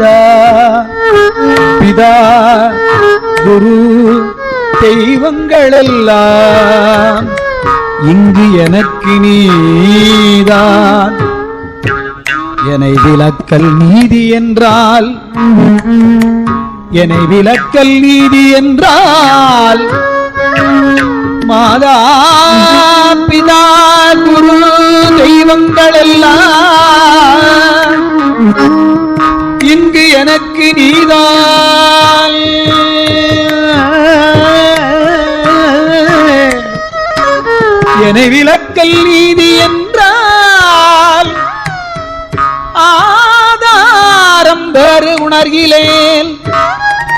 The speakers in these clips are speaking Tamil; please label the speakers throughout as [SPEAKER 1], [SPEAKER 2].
[SPEAKER 1] மாதா பிதா குரு தெய்வங்கள் எல்லாம் இங்கு எனக்கு நீதான். என்னை விலக்கல் நீதி என்றால் என்னை விளக்கல் நீதி என்றால் மாதா பிதா குரு தெய்வம் எனக்கு நீதான். என்னை விலக்கல் நீதி என்றால் ஆதாரம் வேறு உணர்கிலேன்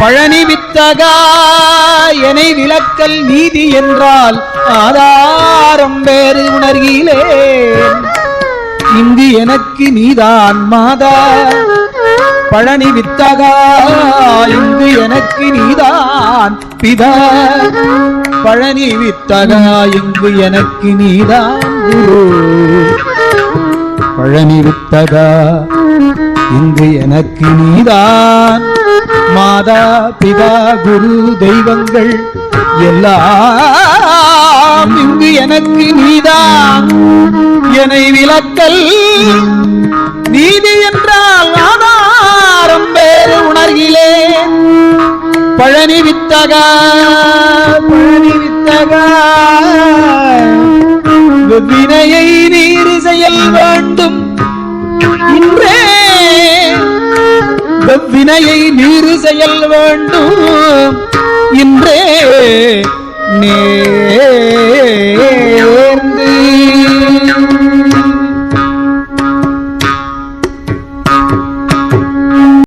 [SPEAKER 1] பழனி வித்தகா என்னை விலக்கல் நீதி என்றால் ஆதாரம் வேறு உணர்கிலேன் இங்கு எனக்கு நீதான் மாதா. பழனி வித்தகா இங்கு எனக்கு நீதான் பிதா. பழனி வித்தகா இங்கு எனக்கு நீதான் குரு. பழனி வித்தகா இங்கு எனக்கு நீதான் மாதா பிதா குரு தெய்வங்கள் எல்லாம். இங்கு எனக்கு நீதான். என்னை விளக்கல் நீதி என்ற பழனி வித்தக பழனி வித்தக வினையை நீர் செயல் வேண்டும் இன்றே வினையை நீர் செயல் வேண்டும் இன்றே நேர்ந்து